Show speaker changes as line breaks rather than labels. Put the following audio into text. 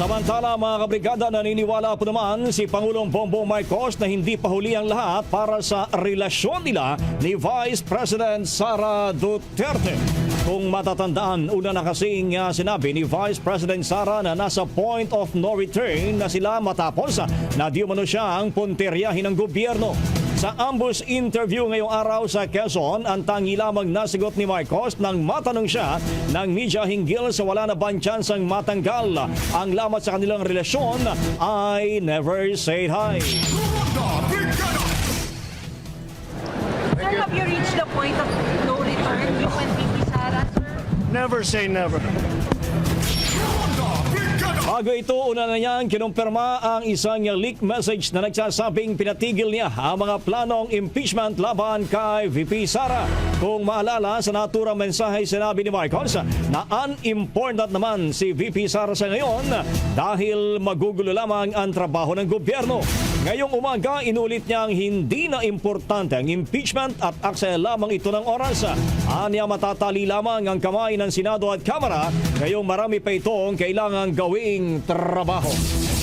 Samantala mga kabrigada naniniwala po naman si Pangulong Bongbong Marcos na hindi pa huli ang lahat para sa relasyon nila ni Vice President Sara Duterte. Kung matatandaan, una na kasing sinabi ni Vice President Sara na nasa point of no return na sila matapos na di umano siya ang punteryahin ng gobyerno. Sa ambush interview ngayong araw sa Quezon, ang tangi lamang nasigot ni Marcos nang matanong siya ng media hinggil sa wala na bang tsansang matanggal ang lamat sa kanilang relasyon ay never say hi.
Sir, have you reached the point of no return? You and VP Sara, sir?
Never say never.
Bago ito, una na niyang kinumpirma ang isang leak message na nagsasabing pinatigil niya ang mga planong impeachment laban kay VP Sara. Kung maalala, sa naturang mensahe sinabi ni Marcos na unimportant naman si VP Sara sa ngayon dahil magugulo lamang ang trabaho ng gobyerno. Ngayong umaga, inulit niyang hindi na importante ang impeachment at aksaya lamang ito ng oras. Anya matatali lamang ang kamay ng Senado at Kamara, ngayong marami pa itong kailangang gawing trabaho.